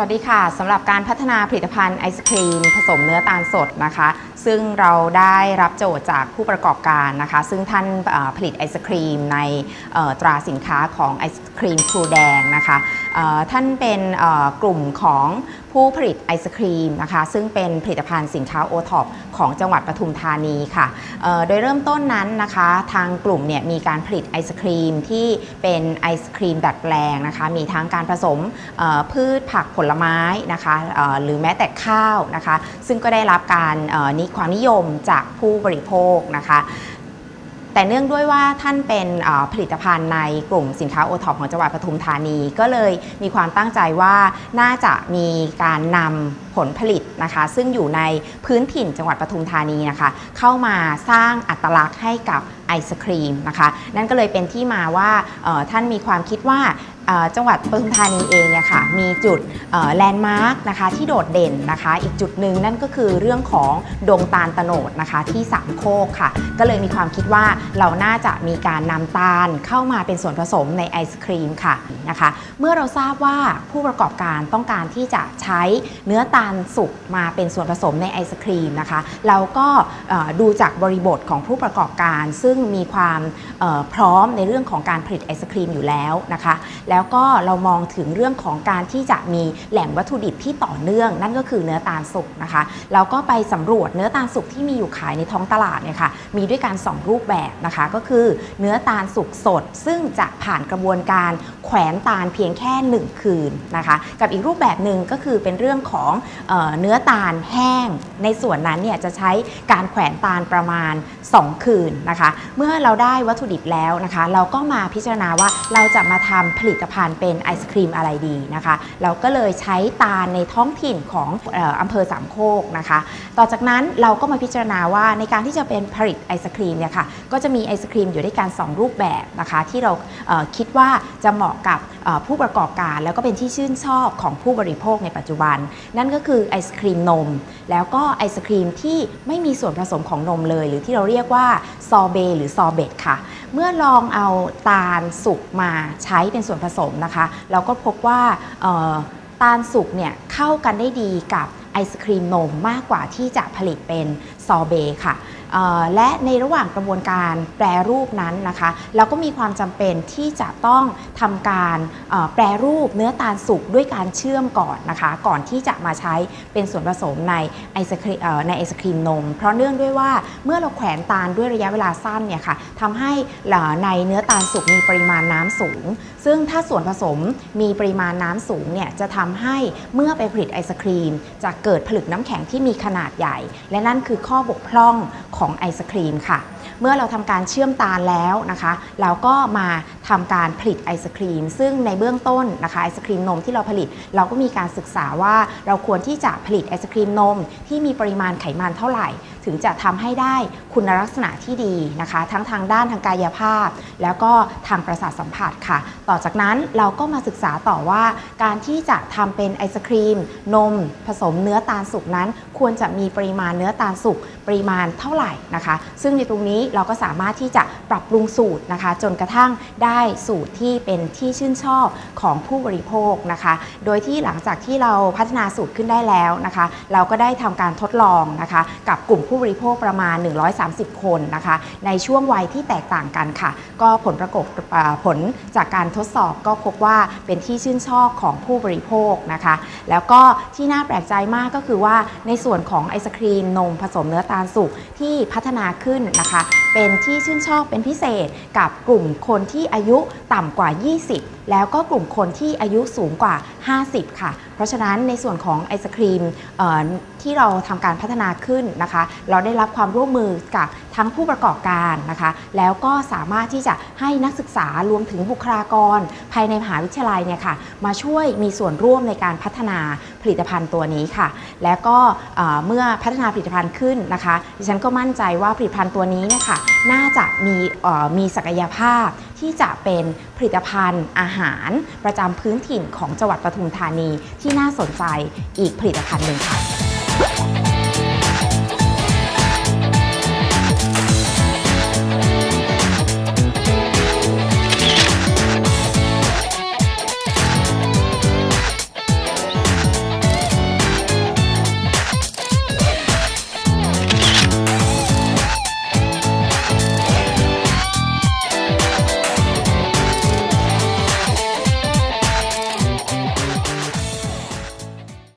วัสดีค่ะสำหรับการพัฒนาผลิตภัณฑ์ไอศครีมผสมเนื้อตาลสดนะคะ ซึ่งเราได้รับโจทย์จากผู้ประกอบการนะคะ ซึ่งท่านผลิตไอศครีมในตราสินค้าของไอศครีมครูแดงนะคะท่านเป็นกลุ่มของผู้ผลิตไอศครีมนะคะ ซึ่งเป็นผลิตภัณฑ์สินค้าโอท็อปของจังหวัดปทุมธานีค่ะโดยเริ่มต้นนั้นนะคะ ทางกลุ่มเนี่ยมีการผลิตไอศครีมที่เป็นไอศครีมดัดแปลงนะคะ มีทั้งการผสมพืชผักผลไม้นะคะหรือแม้แต่ข้าวนะคะ ซึ่งก็ได้รับการนิความนิยมจากผู้บริโภคนะคะแต่เนื่องด้วยว่าท่านเป็นผลิตภัณฑ์ในกลุ่มสินค้าโอท็อปของจังหวัดปทุมธานี ก็เลยมีความตั้งใจว่าน่าจะมีการนำผลผลิตนะคะ ซึ่งอยู่ในพื้นถิ่นจังหวัดปทุมธานีนะคะ เข้ามาสร้างอัตลักษณ์ให้กับไอศครีมนะคะ นั่นก็เลยเป็นที่มาว่าท่านมีความคิดว่าจังหวัดปทุมธานีเองเนี่ยค่ะมีจุดแลนด์มาร์กนะคะที่โดดเด่นนะคะ อีกจุดหนึ่งนั่นก็คือเรื่องของดงตาลตโนดนะคะที่สามโคกค่ะ ก็เลยมีความคิดว่าเราน่าจะมีการนำตาลเข้ามาเป็นส่วนผสมในไอศครีมค่ะนะคะ เมื่อเราทราบว่าผู้ประกอบการต้องการที่จะใช้เนื้อตาลสุกมาเป็นส่วนผสมในไอศครีมนะคะ เราก็ดูจากบริบทของผู้ประกอบการ ซึ่งมีความพร้อมในเรื่องของการผลิตไอศครีมอยู่แล้วนะคะ แล้วก็เรามองถึงเรื่องของการที่จะมีแหล่งวัตถุดิบที่ต่อเนื่อง นั่นก็คือเนื้อตาลสุกนะคะเราก็ไปสำรวจเนื้อตาลสุกที่มีอยู่ขายในท้องตลาดเนี่ยค่ะมีด้วยกันสองรูปแบบนะคะ ก็คือเนื้อตาลสุกสด ซึ่งจะผ่านกระบวนการแขวนตาลเพียงแค่ 1 คืนนะคะ กับอีกรูปแบบหนึ่งก็คือเป็นเรื่องของเออเนื้อตาลแห้ง ในส่วนนั้นเนี่ยจะใช้การแขวนตาลประมาณ 2 คืนนะคะเมื่อเราได้วัตถุดิบแล้วนะคะ เราก็มาพิจารณาว่าเราจะมาทำผลิตภัณฑ์เป็นไอศครีมอะไรดีนะคะ เราก็เลยใช้ตาลในท้องถิ่นของเอ่ออำเภอสามโคกนะคะ ต่อจากนั้นเราก็มาพิจารณาว่าในการที่จะเป็นผลิตไอศครีมเนี่ยค่ะก็จะมีไอศครีมอยู่ด้วยกัน 2 รูปแบบนะคะ ที่เราเคิดว่าจะเหมาะกับผู้ประกอบการ แล้วก็เป็นที่ชื่นชอบของผู้บริโภคในปัจจุบัน นั่นก็คือไอศครีมนม แล้วก็ไอศครีมที่ไม่มีส่วนผสมของนมเลย หรือที่เราเรียกว่าซอเบหรือซอเบตค่ะ เมื่อลองเอาตาลสุกมาใช้เป็นส่วนผสมนะคะ เราก็พบว่าเอ่อตาลสุกเนี่ยเข้ากันได้ดีกับไอศครีมนมมากกว่าที่จะผลิตเป็นซอเบค่ะ และในระหว่างกระบวนการแปรรูปนั้นนะคะ เราก็มีความจำเป็นที่จะต้องทำการแปรรูปเนื้อตาลสุกด้วยการเชื่อมก่อนนะคะ ก่อนที่จะมาใช้เป็นส่วนผสมในไอศครีมในไอศครีมนม เพราะเนื่องด้วยว่าเมื่อเราแขวนตาลด้วยระยะเวลาสั้นเนี่ยค่ะทำให้ในเนื้อตาลสุกมีปริมาณน้ำสูง ซึ่งถ้าส่วนผสมมีปริมาณน้ำสูงเนี่ยจะทำให้เมื่อไปผลิตไอศครีม จะเกิดผลึกน้ำแข็งที่มีขนาดใหญ่ และนั่นคือข้อบกพร่องของไอศครีมค่ะ เมื่อเราทำการเชื่อมตาลแล้วนะคะ เราก็มาทำการผลิตไอศครีม ซึ่งในเบื้องต้นนะคะไอศครีมนมที่เราผลิต เราก็มีการศึกษาว่าเราควรที่จะผลิตไอศครีมนม ที่มีปริมาณไขมันเท่าไหร่ ถึงจะทำให้ได้คุณลักษณะที่ดีนะคะ ทั้งทางด้านทางกายภาพ แล้วก็ทางประสาทสัมผัสค่ะ ต่อจากนั้นเราก็มาศึกษาต่อว่าการที่จะทำเป็นไอศครีม นม ผสมเนื้อตาลสุกนั้น ควรจะมีปริมาณเนื้อตาลสุกปริมาณเท่าไหร่นะคะ ซึ่งในตรงนี้เราก็สามารถที่จะปรับปรุงสูตรนะคะ จนกระทั่งได้ได้สูตรที่เป็นที่ชื่นชอบของผู้บริโภคนะคะ โดยที่หลังจากที่เราพัฒนาสูตรขึ้นได้แล้วนะคะ เราก็ได้ทำการทดลองนะคะ กับกลุ่มผู้บริโภคประมาณ 130 คนนะคะ ในช่วงวัยที่แตกต่างกันค่ะ ก็ผลประกบอ่าผลจากการทดสอบก็พบว่าเป็นที่ชื่นชอบของผู้บริโภคนะคะ แล้วก็ที่น่าแปลกใจมากก็คือว่าในส่วนของไอศครีมนมผสมเนื้อตาลสุกที่พัฒนาขึ้นนะคะ เป็นที่ชื่นชอบเป็นพิเศษกับกลุ่มคนที่อายุต่ำกว่า 20 แล้วก็กลุ่มคนที่อายุสูงกว่า 50 ค่ะเพราะฉะนั้นในส่วนของไอศครีมที่เราทำการพัฒนาขึ้นนะคะ เราได้รับความร่วมมือกับทั้งผู้ประกอบการนะคะ แล้วก็สามารถที่จะให้นักศึกษารวมถึงบุคลากร ภายในมหาวิทยาลัยเนี่ยค่ะมาช่วยมีส่วนร่วมในการพัฒนาผลิตภัณฑ์ตัวนี้ค่ะ แล้วก็เมื่อพัฒนาผลิตภัณฑ์ขึ้นนะคะดิฉันก็มั่นใจว่าผลิตภัณฑ์ตัวนี้เนี่ยค่ะน่าจะมีมีศักยภาพที่จะเป็นผลิตภัณฑ์อาหารประจำพื้นถิ่นของจังหวัดปทุมธานีที่น่าสนใจอีกผลิตภัณฑ์หนึ่งค่ะ